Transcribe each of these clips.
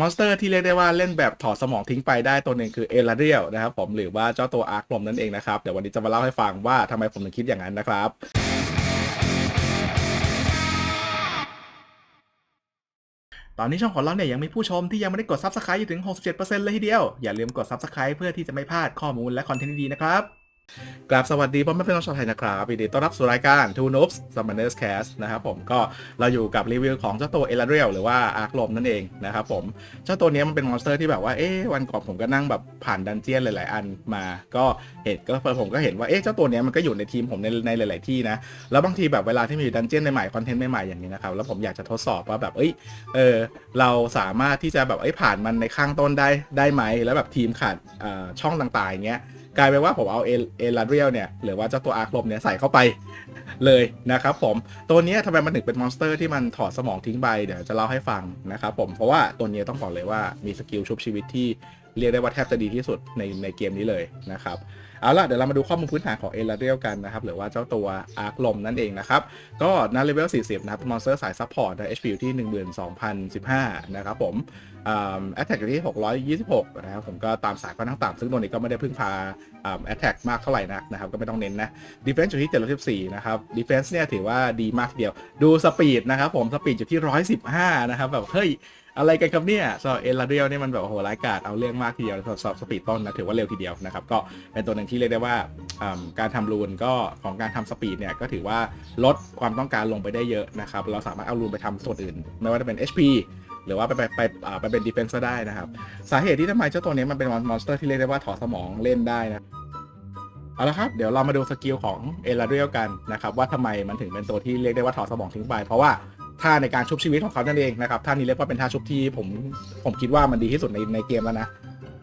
มอนสเตอร์ที่เรียกได้ว่าเล่นแบบถอดสมองทิ้งไปได้ตัวหนึ่งคือเอลาเรียลนะครับผมหรือว่าเจ้าตัวอาร์คลมนั่นเองนะครับ เดี๋ยววันนี้จะมาเล่าให้ฟังว่าทำไมผมถึงคิดอย่างนั้นนะครับ ตอนนี้ช่องของเราเนี่ยยังมีผู้ชมที่ยังไม่ได้กด Subscribe อยู่ถึง 67%เลยทีเดียว อย่าลืมกด Subscribe เพื่อที่จะไม่พลาดข้อมูลและคอนเทนต์ดีๆนะครับ กราบสวัสดีพ่อแม่พี่น้องชาวไทยนะครับยินดีต้อนรับสู่รายการ Two Noobs Summoners Cast นะครับผมก็เราอยู่กับรีวิวของเจ้าตัวเอลเรียลหรือว่าอาร์คลมนั่นเองนะครับผมเจ้าตัวนี้มันเป็นมอนสเตอร์ที่แบบว่าเอ๊ะวันก่อนผมก็นั่งแบบผ่านดันเจียนหลาย ๆ อันมา ก็เห็นก็ผมก็เห็นว่าเอ๊ะเจ้าตัวนี้มันก็อยู่ในทีมผมในในหลาย ๆ ที่นะแล้วบางทีแบบเวลาที่มีดันเจียนใหม่ๆคอนเทนต์ใหม่ ๆ อย่างนี้นะครับแล้วผมอยากจะทดสอบว่าแบบเอ้ยเออเราสามารถที่จะแบบเอ้ยผ่านมันในข้างต้นได้ได้ไหมแล้วแบบทีมขาดช่องต่างๆอย่างเงี้ย กลายเป็นว่าผมเอาเอเอลาเรียลเนี่ยหรือว่าเจ้าตัวอาร์คลมเนี่ยใส่เข้าไปเลยนะครับผมตัวนี้ทำไมมันถึงเป็นมอนสเตอร์ที่มันถอดสมองทิ้งไปเดี๋ยวจะเล่าให้ฟังนะครับผมเพราะว่าตัวนี้ต้องบอกเลยว่ามีสกิลชุบชีวิตที่ เรียกได้ว่าแทบจะดีที่สุดในในเกมนี้เลยนะครับเอาล่ะเดี๋ยวเรามาดูข้อมูลพื้นฐานของเอลาเรียลกันนะครับหรือว่าเจ้าตัวอาร์คลมนั่นเองนะครับก็นัเลเวล 40 นะครับมอนสเตอร์สายซัพพอร์ตนะ HP อยู่ที่ 12,015 นะครับผมแอตแทกอยู่ที่ 626 นะครับผมก็ตามสายก็นั่งต่ำซึ่งตัวนี้ก็ไม่ได้พึ่งพาแอตแทกมากเท่าไหร่นักนะครับก็ไม่ต้องเน้นนะดีเฟน s ์อยู่ที่ 714 นะครับดีเฟน s ์เนี่ยถือว่าดีมากทีเดียวดูสปีดนะครับผมสปีดอยู่ที่ 115 นะครับแบบเฮ้ย อะไรกันครับเนี่ยสำหรับเอลาเรียลเนี่ยมันแบบโอ้โหร้ายกาจเอาเรื่องมากทีเดียวสำหรับสปีดต้นนะถือว่าเร็วทีเดียวนะครับก็เป็นตัวหนึ่งที่เรียกได้ว่าอ่าการทำรูนก็ของการทำสปีดเนี่ยก็ถือว่าลดความต้องการลงไปได้เยอะนะครับเราสามารถเอารูนไปทำส่วนอื่น ไม่ว่าจะเป็น HP หรือว่าไปไปไปอ่าไปเป็นดีเฟนซ์ได้นะครับ สาเหตุที่ทำไมเจ้าตัวนี้มันเป็นมอนสเตอร์ที่เรียกได้ว่าถอดสมองเล่นได้นะ เอาละครับ เดี๋ยวเรามาดูสกิลของเอลาเรียลกันนะครับ ว่าทำไมมันถึงเป็นตัวที่เรียกได้ว่าถอดสมองทิ้งไป เพราะว่า ท่าในการชุบชีวิตของเขานั่นเองนะครับท่านี้เรียกว่าเป็นท่าชุบที่ผมผมคิดว่ามันดีที่สุดในในเกมแล้วนะ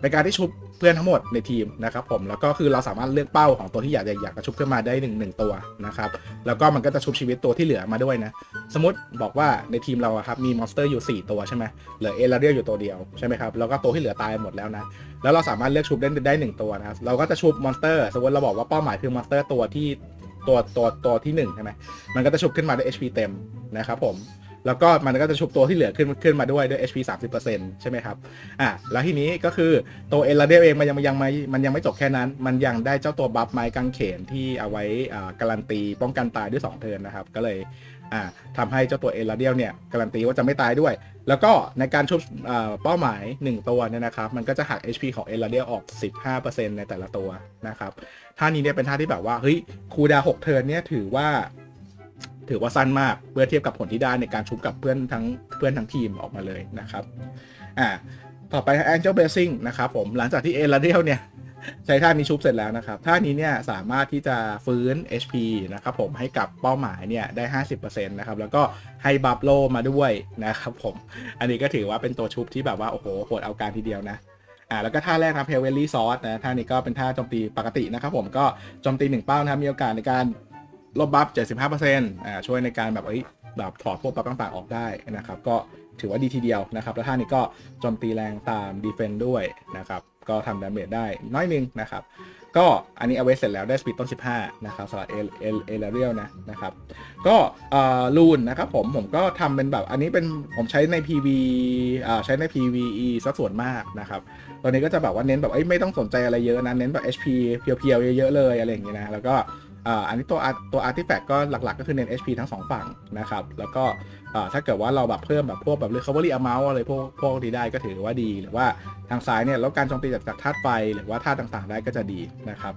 ในการที่ชุบเพื่อนทั้งหมดในทีมนะครับผมแล้วก็คือเราสามารถเลือกเป้าของตัวที่อยากอยากจะชุบขึ้นมาได้หนึ่งหนึ่งตัวนะครับแล้วก็มันก็จะชุบชีวิตตัวที่เหลือมาด้วยนะ สมมติบอกว่าในทีมเราครับมีมอนสเตอร์อยู่ 4 ตัวใช่ไหมเหลือเอลาเรียอยู่ตัวเดียวใช่ไหมครับแล้วก็ตัวที่เหลือตายหมดแล้วนะแล้วเราสามารถเลือกชุบได้ได้หนึ่งตัวนะเราก็จะชุบมอนสเตอร์สมมติเราบอกว่าเป้าหมายคือมอนสเตอร์ตัวที่ ตัวตัวตัวที่หนึ่งใช่ไหมมันก็จะชุบขึ้นมาด้วย HP เต็มนะครับผม แล้วก็มันก็จะชุบตัวที่เหลือขึ้นขึ้นมาด้วยด้วย HP 30%ใช่ไหมครับอะแล้วทีนี้ก็คือตัวเอลเดลเองมันยังมันยังไม่มันยังไม่จบแค่นั้น มันยังได้เจ้าตัวบัฟไม้กางเขนที่เอาไว้อ่าการันตีป้องกันตายด้วย 2 เทิร์นนะครับ ก็เลยอ่าทำให้เจ้าตัวเอลเดลเนี่ยการันตีว่าจะไม่ตายด้วย แล้วก็ในการชุบอ่าเป้าหมาย 1 ตัวเนี่ยนะครับ มันก็จะหัก HP ของเอลเดลออก 15%ในแต่ละตัวนะครับท่านี้เนี่ยเป็นท่าที่แบบว่าเฮ้ยคูดา6เทิร์นเนี่ยถือว่า ถือว่าสั้นมากเมื่อเทียบกับผลที่ได้ในการชุบกับเพื่อนทั้งเพื่อนทั้งทีมออกมาเลยนะครับอ่าต่อไป Angel Blessing นะครับผมหลังจากที่เอลาเดียลเนี่ยใช้ท่านี้ชุบเสร็จแล้วนะครับ ท่านี้เนี่ยสามารถที่จะฟื้น HP นะครับผมให้กับเป้าหมายเนี่ยได้ 50%นะครับ แล้วก็ให้บัฟโลมาด้วยนะครับผม อันนี้ก็ถือว่าเป็นตัวชุบที่แบบว่า โอ้โหโหดเอาการทีเดียวนะ อ่า แล้วก็ท่าแรกนะเพลเวลลี่ซอสนะ ท่านี้ก็เป็นท่าโจมตีปกตินะครับผม ก็โจมตีหนึ่งเป้านะครับ มีโอกาสในการ ลบบัฟ 75%อ่าช่วยในการแบบเอ้ยแบบถอดพวกบัฟต่างๆออกได้นะครับ ก็ถือว่าดีทีเดียวนะครับ แล้วท่านี้ก็โจมตีแรงตามดีเฟนด้วยนะครับ ก็ทำดาเมจได้น้อยนึงนะครับ ก็อันนี้เอาไว้เสร็จแล้วได้สปีดต้น 15 นะครับสำหรับเอลเอลเอลเรียลนะนะครับ ก็ลูนนะครับผมผมก็ทำเป็นแบบอันนี้เป็นผมใช้ใน PV อ่าใช้ใน PVE ซะส่วนมากนะครับตอนนี้ก็จะแบบว่าเน้นแบบเอ้ยไม่ต้องสนใจอะไรเยอะนะเน้นแบบ HP เพียวๆเยอะๆเลยอะไรอย่างเงี้ยนะแล้วก็ อันนี้ตัวตัวอาร์ติแฟก็หลักๆ ก็คือเน้น HP ทั้งสองฝั่งนะครับ แล้วก็ถ้าเกิดว่าเราแบบเพิ่มแบบพวกแบบ recovery amount อะไรพวกพวกนี้ได้ก็ถือว่าดี หรือว่าทางซ้ายเนี่ยแล้วการโจมตีจากจากธาตุไฟ หรือว่าธาตุต่างๆ ได้ก็จะดีนะครับ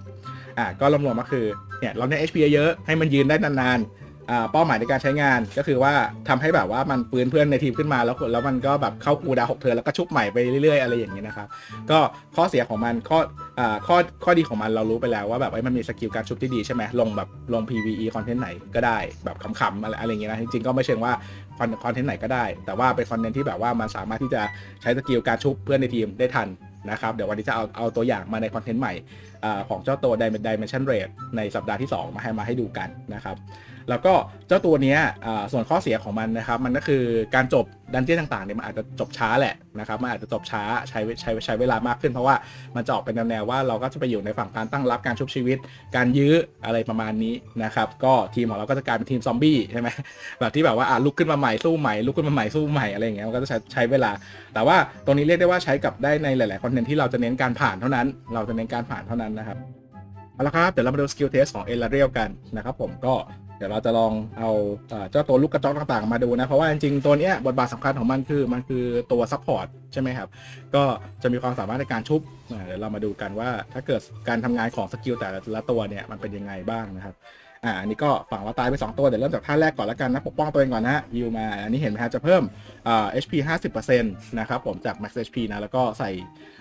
อ่าก็รวมๆก็คือเนี่ยเราเน้น HP เยอะๆให้มันยืนได้นานๆ เป้าหมายในการใช้งานก็คือว่าทำให้แบบว่ามันฟื้นเพื่อนในทีมขึ้นมาแล้วแล้วมันก็แบบเข้าคูดาวหกเทิร์นแล้วก็ชุบใหม่ไปเรื่อยๆอะไรอย่างนี้นะครับก็ข้อเสียของมันข้ออ่าข้อข้อดีของมันเรารู้ไปแล้วว่าแบบไอ้มันมีสกิลการชุบที่ดีใช่ไหมลงแบบลง PVE คอนเทนต์ไหนก็ได้แบบขำๆอะไรอะไรอย่างเงี้ยนะจริงๆก็ไม่เชิงว่าคอนคอนเทนต์ไหนก็ได้ แต่ว่าเป็นคอนเทนต์ที่แบบว่ามันสามารถที่จะใช้สกิลการชุบเพื่อนในทีมได้ทันนะครับเดี๋ยววันนี้จะเอาเอาตัวอย่างมาในคอนเทนต์ใหม่อ่าของเจ้าตัว Dimension Rate ในสัปดาห์ที่ 2 มาให้มาให้ดูกันนะครับ แล้วก็เจ้าตัวนี้ส่วนข้อเสียของมันนะครับ มันก็คือการจบดันเจี้ยนต่างๆเนี่ยมันอาจจะจบช้าแหละนะครับมันอาจจะจบช้าใช้ใช้ใช้เวลามากขึ้นเพราะว่ามันจะออกเป็นแนวว่าเราก็จะไปอยู่ในฝั่งการตั้งรับการชุบชีวิต การยื้ออะไรประมาณนี้นะครับก็ทีมของเราก็จะกลายเป็นทีมซอมบี้ใช่ไหมแบบที่แบบว่าอะลุกขึ้นมาใหม่สู้ใหม่ลุกขึ้นมาใหม่สู้ใหม่อะไรอย่างเงี้ยมันก็จะใช้ใช้เวลา แต่ว่าตรงนี้เรียกได้ว่าใช้กับได้ในหลายๆคอนเทนต์ที่เราจะเน้นการผ่านเท่านั้น เราจะเน้นการผ่านเท่านั้นนะครับเอาละครับเดี๋ยวเรามาดูสกิลเทสของเอลเรียลกันนะครับผมก็ เดี๋ยวเราจะลองเอาเจ้าตัวลูกกระจอกต่างๆมาดูนะ เพราะว่าจริงๆ ตัวเนี้ยบทบาทสำคัญของมันคือมันคือตัวซัพพอร์ตใช่ไหมครับ ก็จะมีความสามารถในการชุบเดี๋ยวเรามาดูกันว่าถ้าเกิดการทำงานของสกิลแต่ละตัวเนี่ยมันเป็นยังไงบ้างนะครับอ่าอันนี้ก็ฝั่งเราตายไป 2 ตัว เดี๋ยวเริ่มจากท่าแรกก่อนแล้วกันนะ ปกป้องตัวเองก่อนนะฮะยิวมา อันนี้เห็นไหมฮะจะเพิ่มอ่า HP 50%นะครับผมจาก Max HP นะ แล้วก็ใส่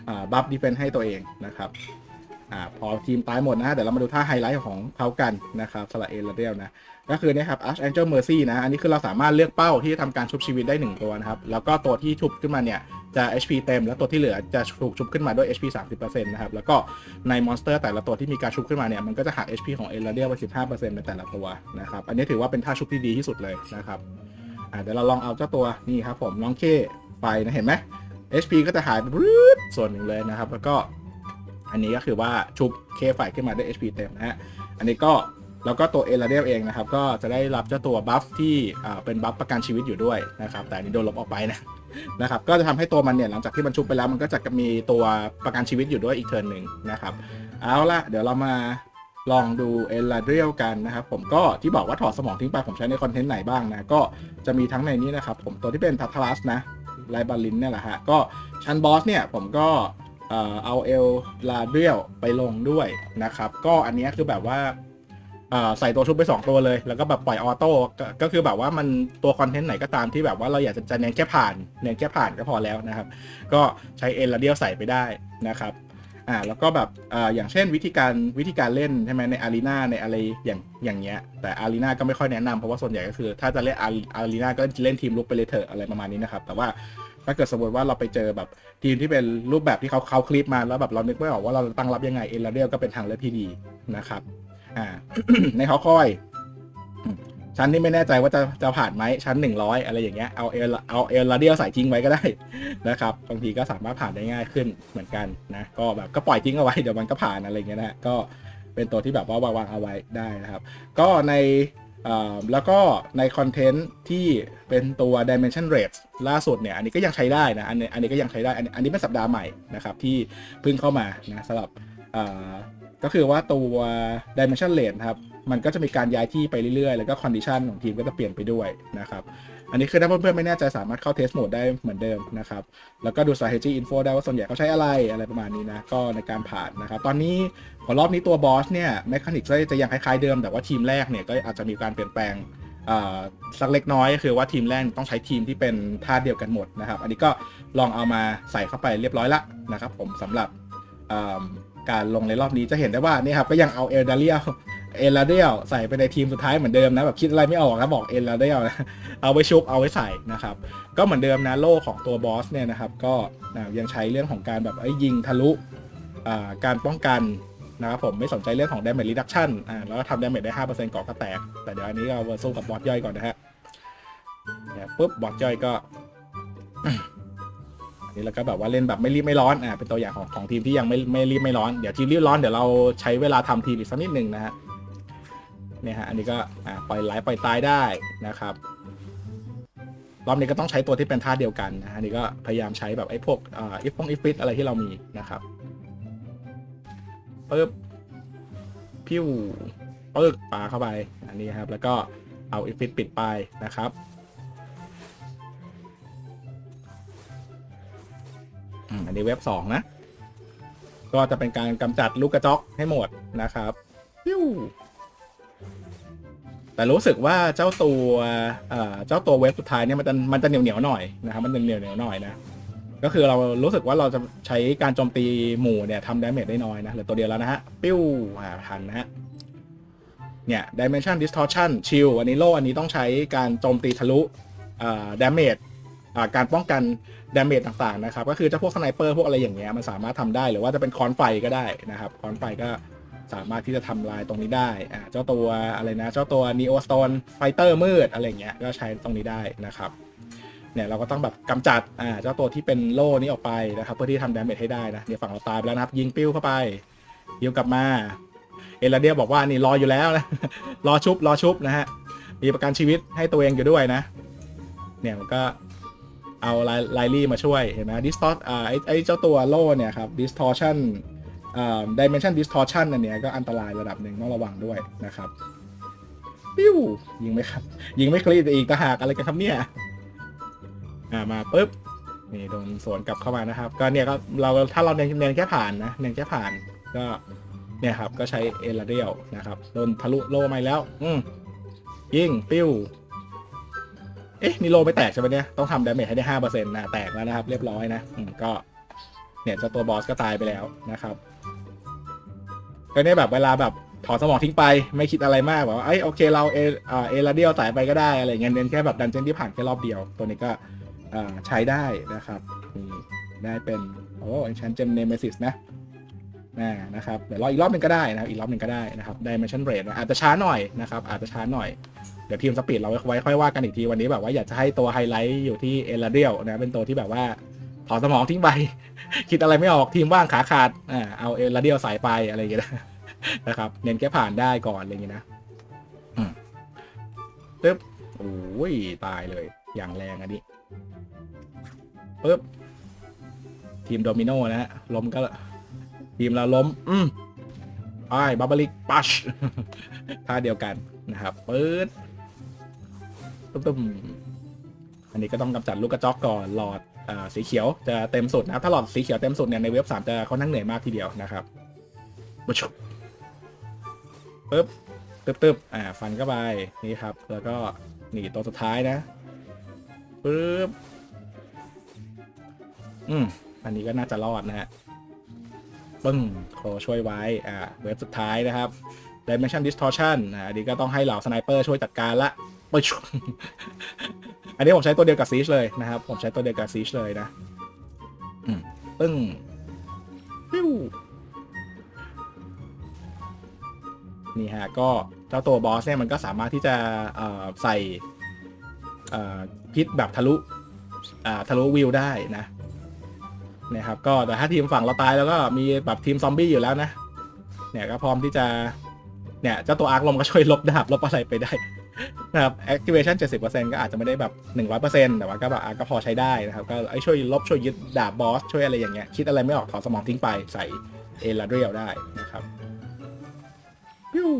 อ่าบัฟดีเฟนให้ตัวเองนะครับ อ่าพอทีมตายหมดนะเดี๋ยวเรามาดูท่าไฮไลท์ของเขากันนะครับสละเอลเดลนะก็คือเนี่ยครับ Archangel Mercy นะ อันนี้คือเราสามารถเลือกเป้าที่จะทำการชุบชีวิตได้ 1 ตัวนะครับ แล้วก็ตัวที่ชุบขึ้นมาเนี่ย จะ HP เต็ม แล้วตัวที่เหลือจะถูกชุบขึ้นมาด้วย HP 30%นะครับ แล้วก็ในมอนสเตอร์แต่ละตัวที่มีการชุบขึ้นมาเนี่ย มันก็จะหัก HP ของเอลเดียไป15%ในแต่ละตัวนะครับ อันนี้ถือว่าเป็นท่าชุบที่ดีที่สุดเลยนะครับอ่าเดี๋ยวเราลองเอาเจ้าตัวนี่ครับผมน้องเคไปนะเห็นไหม HP ก็จะหายไปส่วนหนึ่งเลยนะครับ แล้วก็ อันนี้ก็คือว่าชุบเคไฟขึ้นมาได้ HP เต็มนะฮะ อันนี้ก็แล้วก็ตัวเอลเดียเองนะครับ ก็จะได้รับเจ้าตัวบัฟที่เป็นบัฟประกันชีวิตอยู่ด้วยนะครับ แต่อันนี้โดนลบออกไปนะนะครับ ก็จะทำให้ตัวมันเนี่ยหลังจากที่มันชุบไปแล้ว มันก็จะมีตัวประกันชีวิตอยู่ด้วยอีกเทิร์นหนึ่งนะครับ เอาละเดี๋ยวเรามาลองดูเอลาเดียลกันนะครับ ผมก็ที่บอกว่าถอดสมองทิ้งไปผมใช้ในคอนเทนต์ไหนบ้างนะ ก็จะมีทั้งในนี้นะครับ ผมตัวที่เป็นทัทลัสนะไลบาลินเนี่ยแหละฮะ ก็ชั้นบอสเนี่ยผมก็ เอาเอลลาเดรียลไปลงด้วยนะครับ ก็อันนี้คือแบบว่าใส่ตัวชุบไป 2 ตัวเลย แล้วก็แบบปล่อยออโต้ก็คือแบบว่ามันตัวคอนเทนต์ไหนก็ตามที่แบบว่าเราอยากจะจะเน้นแค่ผ่านเน้นแค่ผ่านก็พอแล้วนะครับ ก็ใช้เอ็นลาเดียลใส่ไปได้นะครับอ่าแล้วก็แบบอ่าอย่างเช่นวิธีการวิธีการเล่นใช่ไหมในอารีนาในอะไรอย่างอย่างเงี้ยแต่อารีนาก็ไม่ค่อยแนะนำเพราะว่าส่วนใหญ่ก็คือ ถ้าจะเล่นอารีนาก็เล่นทีมลุกไปเลยเถอะอะไรประมาณนี้นะครับ แต่ว่า ถ้าเกิดสมมติว่าเราไปเจอแบบทีมที่เป็นรูปแบบที่เขาเขาคลิปมาแล้วแบบเรานึกไม่ออกว่าเราตั้งรับยังไงเอลาเดียลก็เป็นทางเลือกที่ดีนะครับ อ่า ในฮอคอยชั้นที่ไม่แน่ใจว่าจะจะผ่านไหมชั้น 100 อะไรอย่างเงี้ยเอาเอลเอาเอลลาเดียลใส่ทิ้งไว้ก็ได้นะครับบางทีก็สามารถผ่านได้ง่ายขึ้นเหมือนกันนะก็แบบก็ปล่อยทิ้งเอาไว้เดี๋ยวมันก็ผ่านอะไรเงี้ยนะก็เป็นตัวที่แบบว่าวางเอาไว้ได้นะครับ ก็ใน แล้วก็ในคอนเทนต์ที่เป็นตัว dimension rate ล่าสุดเนี่ย อันนี้ก็ยังใช้ได้นะ อันนี้อันนี้ก็ยังใช้ได้อันนี้อันนี้เป็นสัปดาห์ใหม่นะครับที่เพิ่งเข้ามานะสำหรับก็คือว่าตัว dimension rate ครับ มันก็จะมีการย้ายที่ไปเรื่อยๆ แล้วก็ condition ของทีมก็จะเปลี่ยนไปด้วยนะครับ อันนี้คือถ้าเพื่อนๆไม่แน่ใจสามารถเข้า test mode ได้เหมือนเดิมนะครับ แล้วก็ดู strategy info ได้ว่าส่วนใหญ่เขาใช้อะไรอะไรประมาณนี้นะ ก็ในการผ่านนะครับ ตอนนี้ขอรอบนี้ตัวบอสเนี่ยแมคานิกจะยังคล้ายๆเดิม แต่ว่าทีมแรกเนี่ยก็อาจจะมีการเปลี่ยนแปลงสักเล็กน้อยคือว่าทีมแรกต้องใช้ทีมที่เป็นท่าเดียวกันหมดนะครับ อันนี้ก็ลองเอามาใส่เข้าไปเรียบร้อยละนะครับผมสำหรับการลงในรอบนี้จะเห็นได้ว่านี่ครับก็ยังเอาเอลดาเรียล เอลาเดียลใส่ไปในทีมสุดท้ายเหมือนเดิมนะแบบคิดอะไรไม่ออกนะบอกเอลาเดียลนะเอาไว้ชุบเอาไว้ใส่นะครับ ก็เหมือนเดิมนะโล่ของตัวบอสเนี่ยนะครับ ก็ยังใช้เรื่องของการแบบยิงทะลุการป้องกันนะครับผมไม่สนใจเรื่องของ damage reduction อ่าแล้วก็ทำ damage ได้5%เกาะก็แตก แต่เดี๋ยวอันนี้เรามาสู้กับบอสย่อยก่อนนะฮะเนี่ยปุ๊บบอสย่อยก็อันนี้แล้วก็แบบว่าเล่นแบบไม่รีบไม่ร้อนอ่าเป็นตัวอย่างของของทีมที่ยังไม่ไม่รีบไม่ร้อน เดี๋ยวทีมรีบร้อนเดี๋ยวเราใช้เวลาทำทีมอีกสักนิดหนึ่งนะฮะ เนี่ยฮะอันนี้ก็ปล่อยไหลปล่อยตายได้นะครับรอบนี้ก็ต้องใช้ตัวที่เป็นท่าเดียวกันนะฮะอันนี้ก็พยายามใช้แบบไอ้พวกอ่าอิฟฟงอิฟฟิตอะไรที่เรามีนะครับปึ๊บพิ้วปึ๊กปาเข้าไป อันนี้ครับ แล้วก็เอาอิฟฟิตปิดไปนะครับอันนี้เว็บสองนะ ก็จะเป็นการกำจัดลูกกระจอกให้หมดนะครับปิ้ว แต่รู้สึกว่าเจ้าตัวเจ้าตัวเว็บสุดท้ายเนี่ยมันจะมันจะเหนียวเหนียวหน่อยนะครับมันจะเหนียวเหนียวหน่อยนะก็คือเรารู้สึกว่าเราจะใช้การโจมตีหมู่เนี่ยทำดาเมจได้น้อยนะเหลือตัวเดียวแล้วนะฮะปิ้วอ่าทันนะฮะเนี่ย dimension distortion chill อันนี้โลอันนี้ต้องใช้การโจมตีทะลุอ่า damage อ่าการป้องกันดาเมจต่างๆนะครับ ก็คือเจ้าพวกสไนเปอร์พวกอะไรอย่างเงี้ยมันสามารถทำได้หรือว่าจะเป็นคอนไฟก็ได้นะครับคอนไฟก็ สามารถที่จะทำลายตรงนี้ได้อ่าเจ้าตัวอะไรนะ เจ้าตัว Neo Stone Fighter มืดอะไรเงี้ยก็ใช้ตรงนี้ได้นะครับเนี่ยเราก็ต้องแบบกำจัดอ่าเจ้าตัวที่เป็นโล่นี้ออกไปนะครับเพื่อที่ทำดาเมจให้ได้นะเดี๋ยวฝั่งเราตายไปแล้วนะครับ ยิงปิ้วเข้าไปยิวกลับมา เอลาเดียบอกว่านี่รออยู่แล้วนะรอชุบรอชุบนะฮะมีประกันชีวิตให้ตัวเองอยู่ด้วยนะ เนี่ยมันก็เอาไลลลี่มาช่วยเห็นไหมดิสทอร์ไอไอเจ้าตัวโล่เนี่ยครับ distortion า dimension distortion อันเนี้ยก็อันตรายระดับหนึ่งต้องระวังด้วยนะครับปิ้วยิงไม่ครับ ยิงไม่คลีดอีกตะหากอะไรกันครับเนี่ยอ่ามาปุ๊บนี่โดนสวนกลับเข้ามานะครับ ก็เนี่ยก็เราถ้าเราเน้นเน้นแค่ผ่านนะเน้นแค่ผ่านก็เนี่ยครับก็ใช้เอลาเดียลนะครับโดนทะลุโลมาแล้ว อืมยิงปิ้วเอ๊ะนี่โลไม่แตกใช่ไหมเนี่ยต้องทำดาเมจให้ได้ห้าเปอร์เซ็นต์นะแตกแล้วนะครับ เรียบร้อยนะก็เนี่ยเจ้าตัวบอสก็ตายไปแล้วนะครับ ก็เนี่ยแบบเวลาแบบถอดสมองทิ้งไปไม่คิดอะไรมากแบบว่าเอ้โอเคเราเออเอลาเดียลตายไปก็ได้อะไรเงี้ยเน้นแค่แบบดันเจนที่ผ่านแค่รอบเดียว ตัวนี้ก็ใช้ได้นะครับนี่ได้เป็นโอ้เอนชันเจมเนมซิสนะนะนะครับเดี๋ยวรออีกรอบหนึ่งก็ได้นะครับอีกรอบหนึ่งก็ได้นะครับ Dimension Rate นะอาจจะช้าหน่อยนะครับอาจจะช้าหน่อยเดี๋ยวทีมสปีดเราไว้ค่อยว่ากันอีกทีวันนี้แบบว่าอยากจะให้ตัวไฮไลท์อยู่ที่เอลาเดียลนะเป็นตัวที่แบบว่า ถอดสมองทิ้งไป คิดอะไรไม่ออกทีมว่างขาขาดอ่าเอาเอลาเดียลใส่ไปอะไรอย่างเงี้ยนะนะครับ เน้นแค่ผ่านได้ก่อนอะไรอย่างเงี้ยนะอืมตึ๊บโอ้ยตายเลย อย่างแรงอันนี้ปึ๊บทีมโดมิโนนะฮะล้มก็ ทีมเราล้ม อืมไปบับเบิลิกปัชท่าเดียวกันนะครับปึ๊ดตุ้มตุ้มอันนี้ก็ต้องกำจัดลูกกระจอกก่อนหลอด สีเขียวจะเต็มสุดนะครับถ้าหลอดสีเขียวเต็มสุดเนี่ยในเว็บสามจะเขานั่งเหนื่อยมากทีเดียวนะครับปุ๊บปึ๊บตึ๊บตึ๊บอ่าฟันเข้าไปนี่ครับ แล้วก็นี่ตัวสุดท้ายนะปึ๊บอืมอันนี้ก็น่าจะรอดนะฮะปึ้งโครช่วยไว้อ่าเว็บสุดท้ายนะครับ Dimension Distortion อ่าอันนี้ก็ต้องให้เหล่าสไนเปอร์ช่วยจัดการละปึ๊ช อันนี้ผมใช้ตัวเดียวกับซีชเลยนะครับ ผมใช้ตัวเดียวกับซีชเลยนะอืมปึ้งปิ้วนี่ฮะ ก็เจ้าตัวบอสเนี่ยมันก็สามารถที่จะเอ่อใส่เอ่อพิษแบบทะลุอ่าทะลุวิวได้นะนะครับก็แต่ถ้าทีมฝั่งเราตายแล้วก็มีแบบทีมซอมบี้อยู่แล้วนะ เนี่ยก็พร้อมที่จะเนี่ยเจ้าตัวอาร์คลมก็ช่วยลบดาบลบอะไรไปได้ นะครับ activation 70%ก็อาจจะไม่ได้แบบ 100%แต่ว่าก็แบบก็พอใช้ได้นะครับ ก็ช่วยลบช่วยยึดดาบบอส ช่วยอะไรอย่างเงี้ย คิดอะไรไม่ออกถอดสมองทิ้งไปใส่เอลาเรียลได้นะครับปิ้ว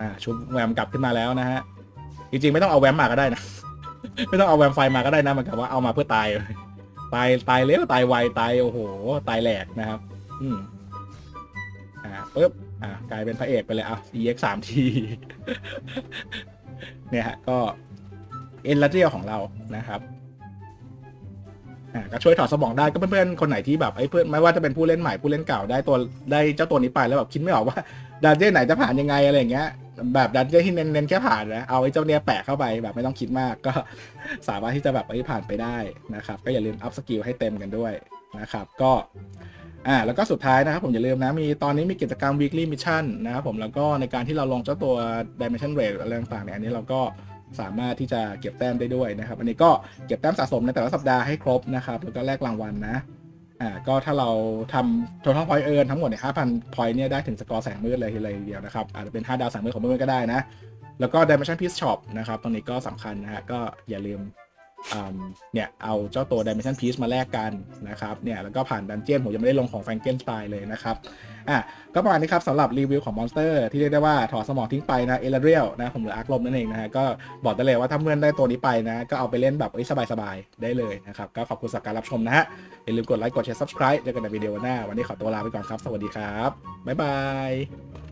อ่าชุบแวมกลับขึ้นมาแล้วนะฮะ จริงๆ ไม่ต้องเอาแวมมาก็ได้นะ ไม่ต้องเอาแวมไฟมาก็ได้นะเหมือนกับว่าเอามาเพื่อตาย ตายตายเร็วตายไวตายโอ้โห ตายแหลกนะครับ อืม ปึ๊บอ่ากลายเป็นพระเอกไปเลยอะ EX สามทีเนี่ยฮะก็เอ็นลัเรียของเรานะครับอ่าก็ช่วยถอดสมองได้ก็เพื่อนๆคนไหนที่แบบไอ้เพื่อนไม่ว่าจะเป็นผู้เล่นใหม่ผู้เล่นเก่าได้ตัวได้เจ้าตัวนี้ไปแล้วแบบคิดไม่ออกว่าดันเจี้ยนไหนจะผ่านยังไงอะไรอย่างเงี้ยแบบดันเจี้ยนที่เน้นๆแค่ผ่านนะเอาไอ้เจ้าเนี้ยแปะเข้าไปแบบไม่ต้องคิดมากก็สามารถที่จะแบบไปผ่านไปได้นะครับ ก็อย่าลืมอัพสกิลให้เต็มกันด้วยนะครับ ก็ อ่าแล้วก็สุดท้ายนะครับผมอย่าลืมนะมีตอนนี้มีกิจกรรม weekly mission นะครับผมแล้วก็ในการที่เราลงเจ้าตัว dimension rate อะไรต่างๆเนี่ยอันนี้เราก็สามารถที่จะเก็บแต้มได้ด้วยนะครับ อันนี้ก็เก็บแต้มสะสมในแต่ละสัปดาห์ให้ครบนะครับแล้วก็แลกรางวัลนะอ่าก็ถ้าเราทำ total point earn ทั้งหมดเนี่ย5,000 point เนี่ยได้ถึงสกอร์แสงมืดเลยทีเดียวนะครับอาจจะเป็น 5 ดาวแสงมืดของเพื่อนๆก็ได้นะแล้วก็ Dimension Piece Shop นะครับตรงนี้ก็สำคัญนะฮะก็อย่าลืม เนี่ยเอาเจ้าตัว Dimension Piece มาแลกกันนะครับเนี่ยแล้วก็ผ่านดันเจียนผมยังไม่ได้ลงของ Frankenstein เลยนะครับอะก็ประมาณนี้ครับสำหรับรีวิวของมอนสเตอร์ที่เรียกได้ว่าถอดสมองทิ้งไปนะเอลเรียลนะผมเหลืออาร์คลมนั่นเองนะฮะก็บอกได้เลยว่าถ้าเพื่อนได้ตัวนี้ไปนะ ก็เอาไปเล่นแบบสบายๆ ได้เลยนะครับ ก็ขอบคุณสำหรับการรับชมนะฮะ อย่าลืมกดไลค์กดแชร์ subscribe เจอกันในวิดีโอหน้า วันนี้ขอตัวลาไปก่อนครับ สวัสดีครับบ๊ายบาย